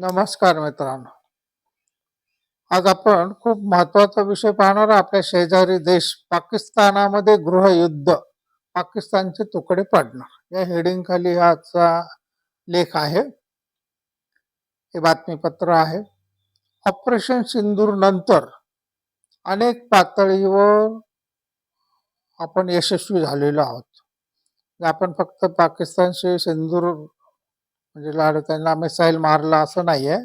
नमस्कार मित्रांनो. आज आपण खूप महत्त्वाचा विषय पाहणार आपल्या शेजारी देश पाकिस्तानामध्ये गृहयुद्ध पाकिस्तानचे तुकडे पडणार. या हेडिंग खाली आजचा लेख आहे. हे बातमीपत्र आहे. ऑपरेशन सिंदूर नंतर अनेक पातळीवर आपण यशस्वी झालेलो आहोत. आपण फक्त पाकिस्तानशी सिंदूर म्हणजे लाडू त्यांना मिसाईल मारला असं नाहीये.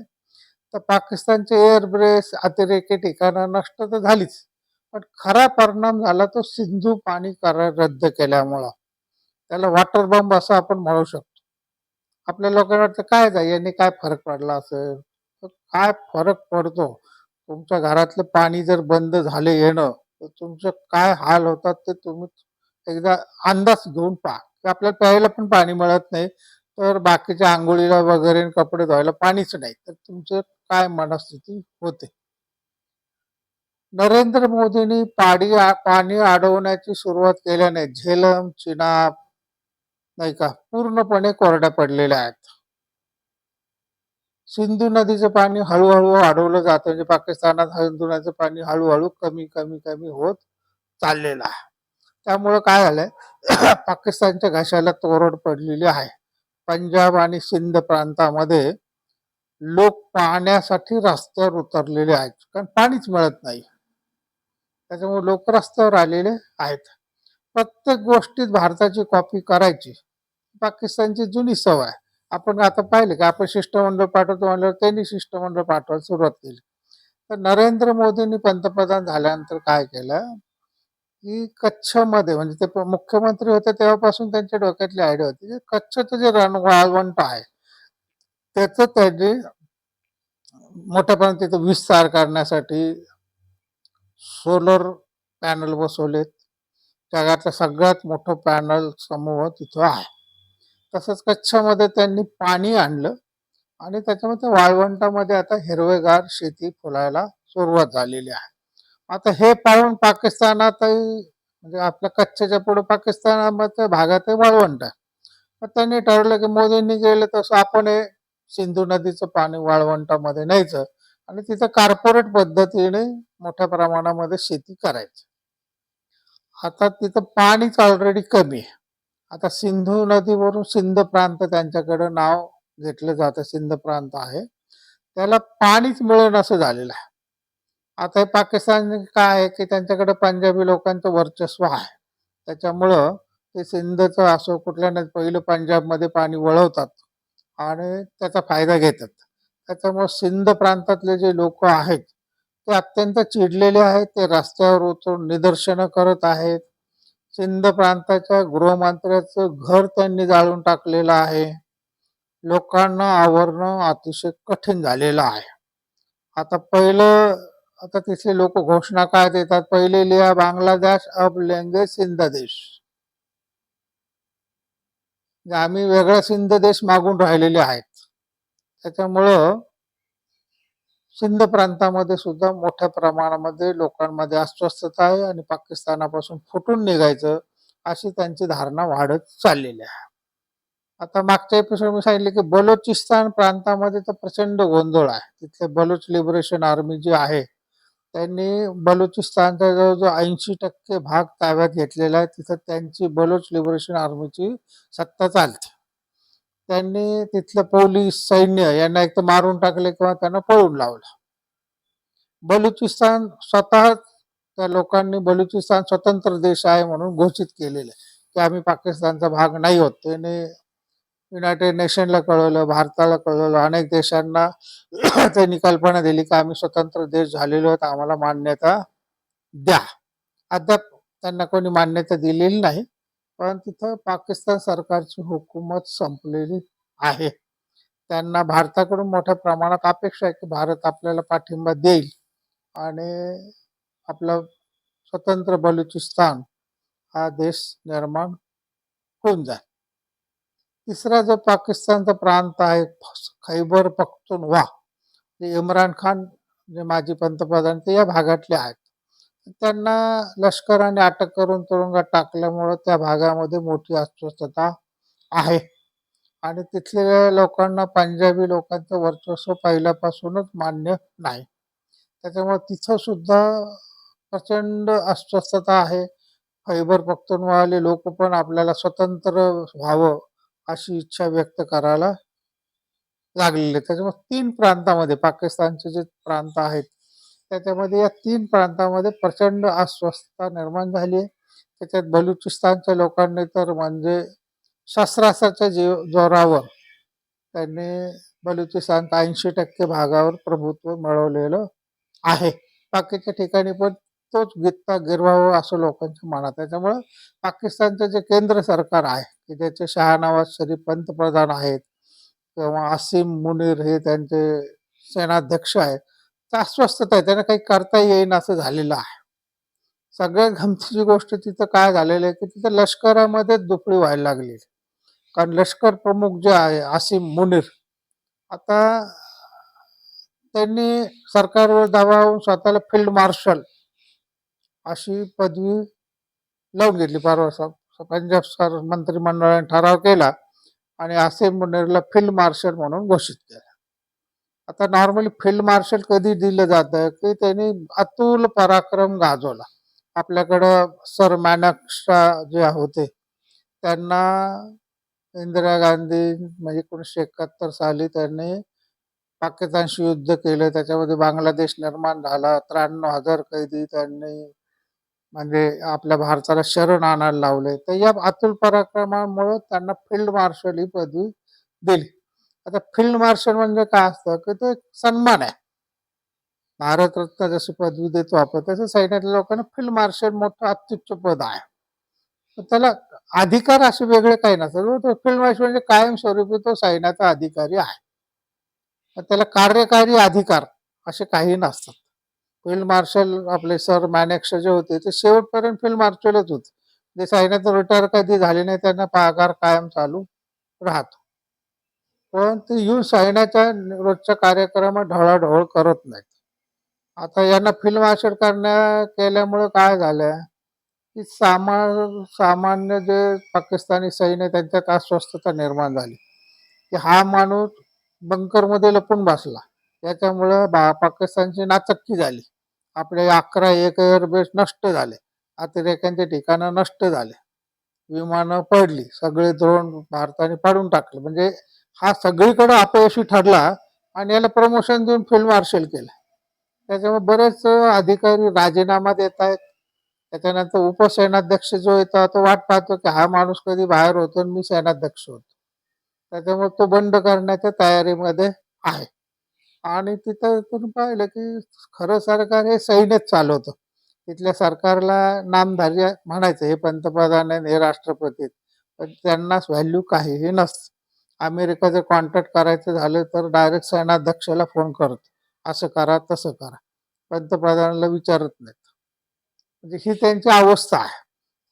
तर पाकिस्तानचे एअरब्रेस अतिरेकी ठिकाणं नष्ट तर झालीच पण खरा परिणाम झाला तो सिंधू पाणी करार रद्द केल्यामुळं. त्याला वॉटर बॉम्ब असं आपण म्हणू शकतो. आपल्या लोकांना वाटतं काय जाय यांनी काय फरक पडला असेल? तर काय फरक पडतो? तुमच्या घरातलं पाणी जर बंद झाले येणं तर तुमचं काय हाल होतात ते तुम्ही एकदा अंदाज घेऊन पहा. की आपल्याला प्यायला पण पाणी मिळत नाही. तर बाकीच्या आंघोळीला वगैरे कपडे धुवायला पाणीच नाही. तर तुमचं काय मनस्थिती होते? नरेंद्र मोदींनी पाणी पाणी अडवण्याची सुरुवात केल्याने झेलम चिनाब नाही का पूर्णपणे कोरड्या पडलेल्या आहेत. सिंधू नदीचं पाणी हळूहळू अडवलं जातं म्हणजे पाकिस्तानात सिंधू नदीचं पाणी हळूहळू कमी कमी कमी होत चाललेलं आहे. त्यामुळं काय झालंय? पाकिस्तानच्या घशाला तोरड पडलेली आहे. पंजाब आणि सिंध प्रांतामध्ये लोक पाण्यासाठी रस्त्यावर उतरलेले आहेत. कारण पाणीच मिळत नाही. त्याच्यामुळे लोक रस्त्यावर आलेले आहेत. प्रत्येक गोष्टीत भारताची कॉपी करायची. पाकिस्तानची जुनी सवय आहे. आपण आता पाहिले की आपण शिष्टमंडळ पाठवतो म्हणल्यावर त्यांनी शिष्टमंडळ पाठवायला सुरुवात केली. तर नरेंद्र मोदींनी पंतप्रधान झाल्यानंतर काय केलं? की कच्छमध्ये म्हणजे ते प- मुख्यमंत्री होते तेव्हापासून त्यांच्या डोक्यातली आयडिया होती. की कच्छचं जे रण वाळवंट आहे त्याचं त्यांनी मोठ्या प्रमाणात तिथं विस्तार करण्यासाठी सोलर पॅनल बसवलेत. जगातलं सगळ्यात मोठं पॅनल समूह तिथं आहे. तसंच कच्छमध्ये त्यांनी पाणी आणलं आणि त्याच्यामध्ये वाळवंटामध्ये आता हिरवेगार शेती फुलायला सुरुवात झालेली आहे. आता हे पाहून पाकिस्तानातही म्हणजे आपल्या कच्छच्या पुढे पाकिस्तानामध्ये भागात वाळवंट आहे. मग त्यांनी ठरवलं की मोदींनी गेलं तसं आपण हे सिंधू नदीचं पाणी वाळवंटामध्ये न्यायचं आणि तिथं कार्पोरेट पद्धतीने मोठ्या प्रमाणामध्ये शेती करायची. आता तिथं पाणीच ऑलरेडी कमी आहे. आता सिंधू नदीवरून सिंध प्रांत त्यांच्याकडं नाव घेतलं जातं सिंध प्रांत आहे. त्याला पाणीच मिळेल असं झालेलं आहे. आता हे पाकिस्तान काय आहे की त्यांच्याकडे पंजाबी लोकांचं वर्चस्व आहे. त्याच्यामुळं ते सिंधचं असो कुठल्या नाही पहिलं पंजाबमध्ये पाणी वळवतात आणि त्याचा फायदा घेतात. त्याच्यामुळे सिंध प्रांतातले जे लोक आहेत ते अत्यंत चिडलेले आहेत ते रस्त्यावर उतरून निदर्शनं करत आहेत. सिंध प्रांताच्या गृहमंत्र्याचं घर त्यांनी जाळून टाकलेलं आहे. लोकांना आवरणं अतिशय कठीण झालेलं आहे. आता पहिलं आता तिथले लोक घोषणा काय देतात? पहिले लिहा बांगलादेश अब लेंगे सिंध देश. म्हणजे आम्ही वेगळा सिंध देश मागून राहिलेले आहेत. त्याच्यामुळं सिंध प्रांतामध्ये सुद्धा मोठ्या प्रमाणामध्ये लोकांमध्ये अस्वस्थता आहे आणि पाकिस्तानापासून फुटून निघायचं अशी त्यांची धारणा वाढत चाललेली आहे. आता मागच्या एपिसोड मी सांगितले की बलोचिस्तान प्रांतामध्ये तर प्रचंड गोंधळ आहे. तिथले बलुच लिबरेशन आर्मी जी आहे त्यांनी बलुचिस्तानचा जवळजवळ ऐंशी टक्के भाग ताब्यात घेतलेला आहे तिथं त्यांची बलोच लिबरेशन आर्मीची सत्ता चालते. त्यांनी तिथलं पोलीस सैन्य यांना एक तर मारून टाकले किंवा त्यांना पळून लावलं. बलुचिस्तान स्वतः त्या लोकांनी बलुचिस्तान स्वतंत्र देश आहे म्हणून घोषित केलेलं आहे की आम्ही पाकिस्तानचा भाग नाही होत त्याने युनायटेड नेशनला कळवलं भारताला कळवलं. अनेक देशांना त्यांनी कल्पना दिली की आम्ही स्वतंत्र देश झालेलो आहोत आम्हाला मान्यता द्या. अद्याप त्यांना कोणी मान्यता दिलेली नाही पण तिथं पाकिस्तान सरकारची हुकूमत संपलेली आहे. त्यांना भारताकडून मोठ्या प्रमाणात अपेक्षा आहे की भारत आपल्याला पाठिंबा देईल आणि आपलं स्वतंत्र बलुचिस्तान हा देश निर्माण होऊन जाईल. तिसरा जो पाकिस्तानचा प्रांत आहे खैबर पख्तूनवा जे इम्रान खान जे माजी पंतप्रधान ते या भागातले आहेत. त्यांना लष्कराने अटक करून तुरुंगात टाकल्यामुळं त्या भागामध्ये मोठी अस्वस्थता आहे. आणि तिथल्या लोकांना पंजाबी लोकांचं वर्चस्व पहिल्यापासूनच मान्य नाही. त्याच्यामुळे तिथं सुद्धा प्रचंड अस्वस्थता आहे. खैबर पख्तूनवाले लोक पण आपल्याला स्वतंत्र व्हावं अशी इच्छा व्यक्त करायला लागलेले त्याच्यामुळे तीन प्रांतामध्ये पाकिस्तानचे जे प्रांत आहेत त्याच्यामध्ये या तीन प्रांतामध्ये प्रचंड अस्वस्थता निर्माण झाली आहे. त्याच्यात बलुचिस्तानच्या लोकांनी तर म्हणजे शस्त्रास्त्राच्या जीव जोरावर त्यांनी बलुचिस्तानच्या ऐंशी टक्के भागावर प्रभुत्व मिळवलेलं आहे. बाकीच्या ठिकाणी पण तोच गित्ता गिरवावं असं लोकांच्या मनात आहे. त्याच्यामुळं पाकिस्तानचं जे केंद्र सरकार आहे की ज्याचे शहानवाज शरीफ पंतप्रधान आहेत किंवा असीम मुनीर हे त्यांचे सेनाध्यक्ष आहेत तर अस्वस्थता आहे त्यांना काही करता येईन असं झालेलं आहे. सगळ्यात गमतीची गोष्ट तिथं काय झालेलं आहे की तिथं लष्करामध्येच दुपळी व्हायला लागली. कारण लष्कर प्रमुख जे आहे असीम मुनीर आता त्यांनी सरकारवर दबाव स्वतःला फील्ड मार्शल अशी पदवी लावून घेतली परवा पंजाब सर मंत्रिमंडळाने ठराव केला आणि आसिफ मुनेरला फील्ड मार्शल म्हणून घोषित केलं. आता नॉर्मली फील्ड मार्शल कधी दिलं जातं की त्यांनी अतुल पराक्रम गाजवला. आपल्याकडं सर मॅनक्शा जे होते त्यांना इंदिरा गांधी म्हणजे एकोणीसशे एकाहत्तर साली त्यांनी पाकिस्तानशी युद्ध केलं त्याच्यामध्ये बांगलादेश निर्माण झाला त्र्याण्णव हजार कैदी त्यांनी म्हणजे आपल्या भारताला शरण आणायला लावले. तर या अतुल पराक्रमामुळे त्यांना फील्ड मार्शल ही पदवी दिली. आता फील्ड मार्शल म्हणजे काय असतं? की तो एक सन्मान आहे. भारतरत्न जशी पदवी देतो आपण तसं सैन्यातल्या लोकांना फील्ड मार्शल मोठं अत्युच्च पद आहे. तर त्याला अधिकार असे वेगळे काही नसतात. तो फील्ड मार्शल म्हणजे कायमस्वरूपी तो सैन्याचा अधिकारी आहे. त्याला कार्यकारी अधिकार असे काही नसतात. फील्ड मार्शल आपले सर मॅनेक्श जे होते ते शेवटपर्यंत फील्ड मार्शलच होते. जे सैन्याचं रिटायर कधी झाले नाही त्यांना पगार कायम चालू राहतो. पण ते येऊन सैन्याच्या रोजच्या कार्यक्रमात ढवळाढवळ करत नाहीत. आता यांना फील्ड मार्शल करण्या केल्यामुळे काय झालं की सामा सामान्य जे पाकिस्तानी सैन्य त्यांच्यात अस्वस्थता निर्माण झाली? की हा माणूस बंकरमध्ये लपून बसला. त्याच्यामुळं बा पाकिस्तानची नाचक्की झाली. आपले अकरा एक एअरबेस नष्ट झाले. अतिरेक्यांचे ठिकाणं नष्ट झाले. विमानं पडली. सगळे द्रोण भारताने पाडून टाकले. म्हणजे हा सगळीकडे अपयशी ठरला आणि याला प्रमोशन देऊन फील्ड मार्शल केलं. त्याच्यामुळे बरेच अधिकारी राजीनामा देत आहेत. त्याच्यानंतर उपसेनाध्यक्ष जो येतो तो वाट पाहतो की हा माणूस कधी बाहेर होतो आणि मी सेनाध्यक्ष होतो. त्याच्यामुळे तो बंड करण्याच्या तयारीमध्ये आहे. आणि तिथं तुम्ही पाहिलं की खरं सरकार हे सैन्यच चालवतं. तिथल्या सरकारला नामधारी म्हणायचं हे पंतप्रधान आहेत हे राष्ट्रपती पण त्यांनाच व्हॅल्यू काहीही नसतं. अमेरिका जर कॉन्टॅक्ट करायचं झालं तर डायरेक्ट सेनाध्यक्षाला फोन करत. असं करा तसं करा. पंतप्रधानाला विचारत नाहीत. म्हणजे ही त्यांची अवस्था आहे.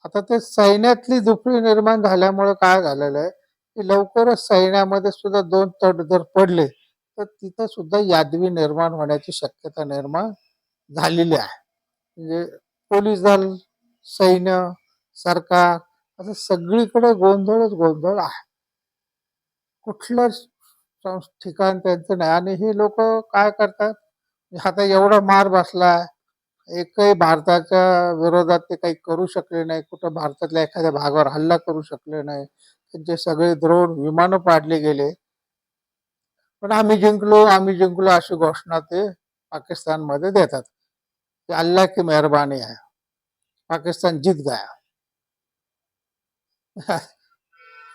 आता ते सैन्यातली दुफळी निर्माण झाल्यामुळे काय झालेलं आहे? की लवकरच सैन्यामध्ये सुद्धा दोन तट जर पडले तर तिथं सुद्धा यादवी निर्माण होण्याची शक्यता निर्माण झालेली आहे. म्हणजे पोलीस दल सैन्य सरकार असं सगळीकडे गोंधळच गोंधळ आहे. कुठलंच ठिकाण त्यांचं नाही. आणि हे लोक काय करतात? आता एवढा मार बसला एकही भारताच्या विरोधात ते काही करू शकले नाही. कुठं भारतातल्या एखाद्या भागावर हल्ला करू शकले नाही. त्यांचे सगळे द्रोण विमानं पाडले गेले. पण आम्ही जिंकलो आम्ही जिंकलो अशी घोषणा ते पाकिस्तानमध्ये देतात. की अल्ला की मेहरबानी आहे. पाकिस्तान जीत गया.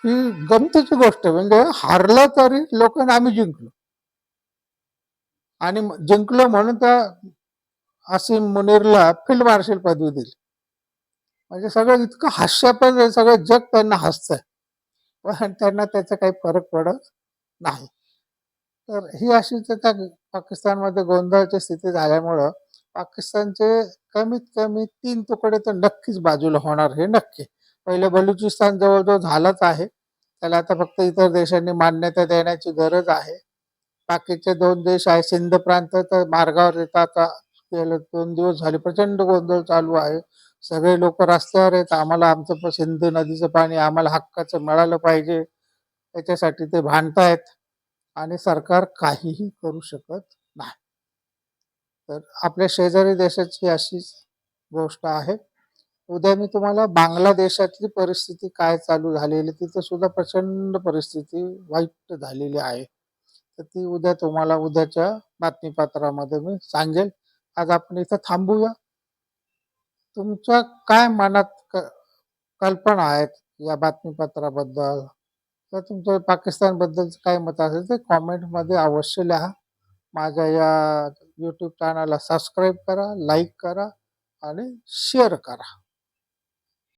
ही गमतीची गोष्ट म्हणजे हारलं तरी लोक आम्ही जिंकलो. आणि जिंकलो म्हणून त्या असीम मुनीरला फील्ड मार्शल पदवी दिली. म्हणजे सगळं इतकं हास्यापद सगळं जग त्यांना हसतंय. पण त्यांना त्याचा काही फरक पडत नाही. तर ही अशी त्या पाकिस्तानमध्ये गोंधळची स्थिती झाल्यामुळं पाकिस्तानचे कमीत कमी तीन तुकडे तर नक्कीच बाजूला होणार हे नक्की. पहिले बलुचिस्तान जवळजवळ झालंच आहे. त्याला आता फक्त इतर देशांनी मान्यता देण्याची गरज आहे. बाकीचे दोन देश आहे सिंध प्रांत तर मार्गावर येतात. आता गेले दोन दिवस झाले प्रचंड गोंधळ चालू आहे. सगळे लोक रस्त्यावर आहेत. आम्हाला आमचं सिंध सिंधू नदीचं पाणी आम्हाला हक्काचं मिळालं पाहिजे. त्याच्यासाठी ते भांडतायत. आणि सरकार काहीही करू शकत नाही. तर आपल्या शेजारी देशाची अशीच गोष्ट आहे. उद्या मी तुम्हाला बांगलादेशातली परिस्थिती काय चालू झालेली तिथं सुद्धा प्रचंड परिस्थिती वाईट झालेली आहे. तर ती उद्या तुम्हाला उद्याच्या बातमीपत्रामध्ये मी सांगेल. आज आपण इथं थांबूया. तुमच्या काय मनात क- कल्पना आहेत या बातमीपत्राबद्दल? तर तुमचं पाकिस्तानबद्दल काय मत असेल ते कॉमेंटमध्ये अवश्य लिहा. माझ्या या यूट्यूब चॅनलला सबस्क्राईब करा लाईक करा आणि शेअर करा.